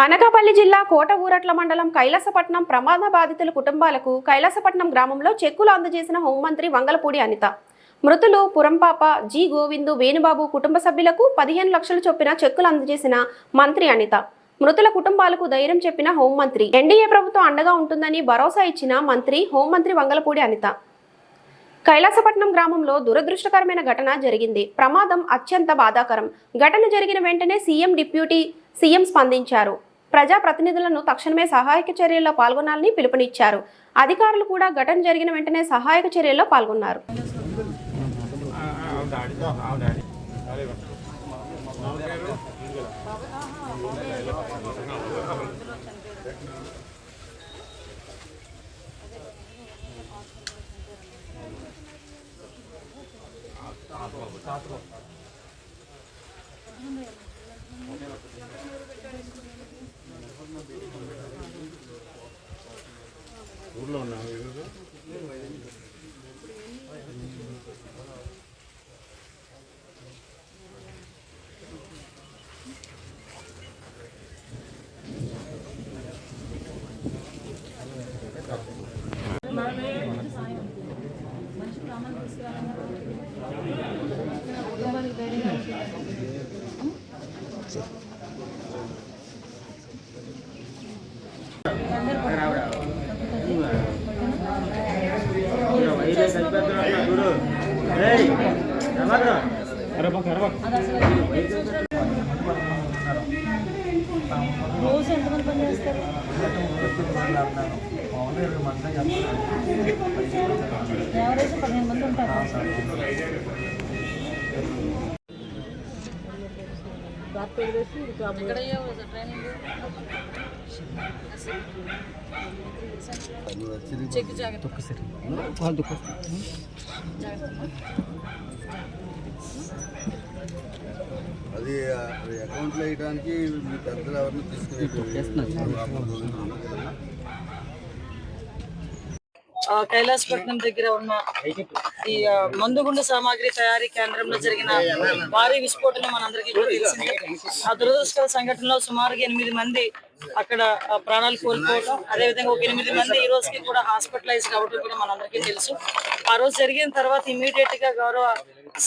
అనకాపల్లి జిల్లా కోట ఊరట్ల మండలం కైలాసపట్నం ప్రమాద బాధితుల కుటుంబాలకు కైలాసపట్నం గ్రామంలో చెక్కులు అందజేసిన హోంమంత్రి వంగలపూడి అనిత. మృతులు పురంపాప జి గోవిందు వేణుబాబు కుటుంబ సభ్యులకు పదిహేను లక్షలు చొప్పున చెక్కులు అందజేసిన మంత్రి అనిత. మృతుల కుటుంబాలకు ధైర్యం చెప్పిన హోంమంత్రి. ఎన్డీఏ ప్రభుత్వం అండగా ఉంటుందని భరోసా ఇచ్చిన మంత్రి హోంమంత్రి వంగలపూడి అనిత. కైలాసపట్నం గ్రామంలో దురదృష్టకరమైన ఘటన జరిగింది. ప్రమాదం అత్యంత బాధాకరం. ఘటన జరిగిన వెంటనే సీఎం డిప్యూటీ సీఎం స్పందించారు. ప్రజా ప్రతినిధులను తక్షణమే సహాయక చర్యల్లో పాల్గొనాలని పిలుపునిచ్చారు. అధికారులు కూడా ఘటన జరిగిన వెంటనే సహాయక చర్యల్లో పాల్గొన్నారు. రోజు ఎంతమంది పని చేస్తారు ఎవరైతే పదిహేను మంది ఉంటారు జాగ్రత్త. అది అకౌంట్లో వేయడానికి మీ పెద్దలు ఎవరిని తీసుకుని ఆ, కైలాసపట్నం దగ్గర ఉన్న ఈ మందుగుండు సామాగ్రి తయారీ కేంద్రంలో జరిగిన భారీ విస్ఫోటనం మనందరికీ కూడా తెలిసింది. ఆ దురదృష్టకర సంఘటనలో సుమారుగా ఎనిమిది మంది అక్కడ ప్రాణాలు కోల్పోవడం అదేవిధంగా ఒక ఎనిమిది మంది ఈ రోజుకి కూడా హాస్పిటలైజ్ అవ్వడం కూడా మనందరికీ తెలుసు. ఆ రోజు జరిగిన తర్వాత ఇమీడియట్గా గౌరవ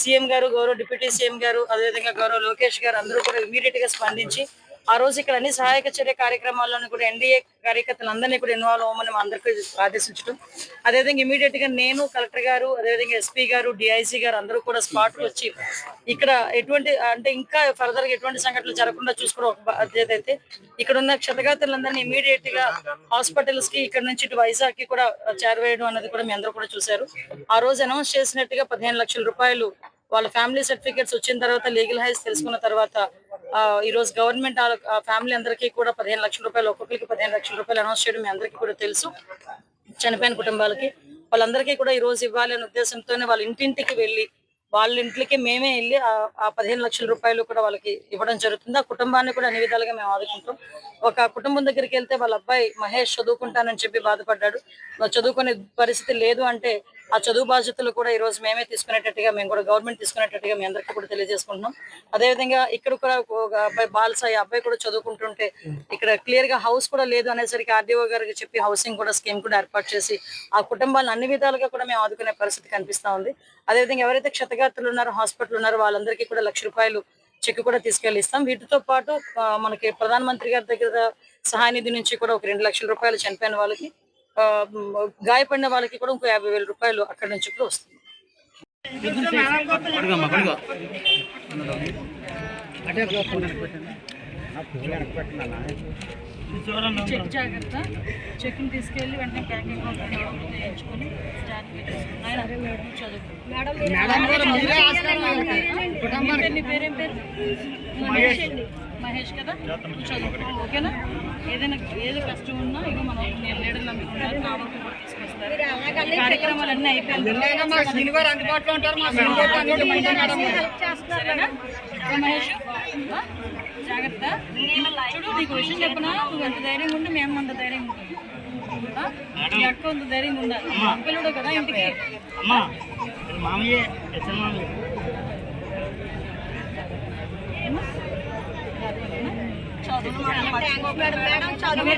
సీఎం గారు గౌరవ డిప్యూటీ సీఎం గారు అదేవిధంగా గౌరవ లోకేష్ గారు అందరూ కూడా ఇమీడియట్గా స్పందించి ఆ రోజు ఇక్కడ అన్ని సహాయక చర్య కార్యక్రమాల్లోని కూడా ఎన్డీఏ కార్యకర్తలందరినీ కూడా ఇన్వాల్వ్ అవ్వమని అందరికీ ఆదేశించడం. అదేవిధంగా ఇమీడియట్గా నేను కలెక్టర్ గారు అదేవిధంగా ఎస్పీ గారు డిఐసి గారు అందరూ కూడా స్పాట్ వచ్చి ఇక్కడ ఎటువంటి అంటే ఇంకా ఫర్దర్గా ఎటువంటి సంఘటనలు జరగకుండా చూసుకోవడం ఒక బాధ్యత అయితే ఇక్కడ ఉన్న క్షతగాతులందరినీ ఇమీడియట్గా హాస్పిటల్స్కి ఇక్కడ నుంచి ఇటు వైజాగ్కి కూడా చేరవేయడం అనేది కూడా మీ అందరూ కూడా చూశారు. ఆ రోజు అనౌన్స్ చేసినట్టుగా పదిహేను లక్షల రూపాయలు వాళ్ళ ఫ్యామిలీ సర్టిఫికేట్స్ వచ్చిన తర్వాత లీగల్ హైస్ తెలుసుకున్న తర్వాత ఆ, ఈ రోజు గవర్నమెంట్ ఫ్యామిలీ అందరికీ కూడా పదిహేను లక్షల రూపాయలు ఒక్కొక్కరికి పదిహేను లక్షల రూపాయలు అనౌన్స్ చేయడం మీ అందరికీ కూడా తెలుసు. చనిపోయిన కుటుంబాలకి. వాళ్ళందరికీ కూడా ఈ రోజు ఇవ్వాలి అనే ఉద్దేశంతోనే వాళ్ళ ఇంటింటికి వెళ్ళి వాళ్ళ ఇంట్లోకి మేమే వెళ్ళి ఆ- పదిహేను లక్షల రూపాయలు కూడా వాళ్ళకి ఇవ్వడం జరుగుతుంది. ఆ కుటుంబాన్ని కూడా అన్ని విధాలుగా మేము ఆదుకుంటాం. ఒక కుటుంబం దగ్గరికి వెళ్తే వాళ్ళ అబ్బాయి మహేష్ చదువుకుంటానని చెప్పి బాధపడ్డాడు. చదువుకునే పరిస్థితి లేదు అంటే ఆ చదువు బాధ్యతలు కూడా ఈ రోజు మేమే తీసుకునేటట్టుగా మేము కూడా గవర్నమెంట్ తీసుకునేటట్టుగా మీ అందరికీ కూడా తెలియజేసుకుంటున్నాం. అదేవిధంగా ఇక్కడ కూడా ఒక అబ్బాయి బాలసాయి అబ్బాయి కూడా చదువుకుంటుంటే ఇక్కడ క్లియర్గా హౌస్ కూడా లేదు అనేసరికి ఆర్డీఓ గారికి చెప్పి హౌసింగ్ కూడా స్కీమ్ కూడా ఏర్పాటు చేసి ఆ కుటుంబాలను అన్ని విధాలుగా కూడా మేము ఆదుకునే పరిస్థితి కనిపిస్తా ఉంది. అదేవిధంగా ఎవరైతే క్షతగాత్రులు ఉన్నారో హాస్పిటల్ ఉన్నారో వాళ్ళందరికీ కూడా లక్ష రూపాయలు చెక్ కూడా తీసుకెళ్ళి ఇస్తాం. వీటితో పాటు మనకి ప్రధానమంత్రి గారి దగ్గర సహాయ నిధి నుంచి కూడా ఒక రెండు లక్షల రూపాయలు చనిపోయిన వాళ్ళకి గాయపడిన వాళ్ళకి కూడా ఇంకో యాభై వేల రూపాయలు అక్కడి నుంచి కూడా వస్తుంది చెక్ జాగ్రత్త చెక్ని తీసుకెళ్ళి వెంటనే బ్యాంక్ అకౌంట్ వేయించుకొని పేరేం పేరు మహేష్ కదా? చదువు ఓకేనా? ఏదైనా ఏది కష్టం ఉన్నా ఇక మనం నేను లీడర్ నమ్ముకుంటారు నా వరకు కూడా తీసుకొస్తారు ఈ కార్యక్రమాలు అన్నీ అయిపోయాయి సరేనా? ఏ మహేష్? జాగ్రత్త. చూడు నీకు విషయం చెప్పనా? నువ్వు ఎంత ధైర్యంగా ఉంటే మేము అంత ధైర్యంగా ఉంటాం. అక్క అంత ధైర్యంగా ఉండాలి. పిల్లడు కదా ఇంటికి. అమ్మా. మామయ్య. చదువు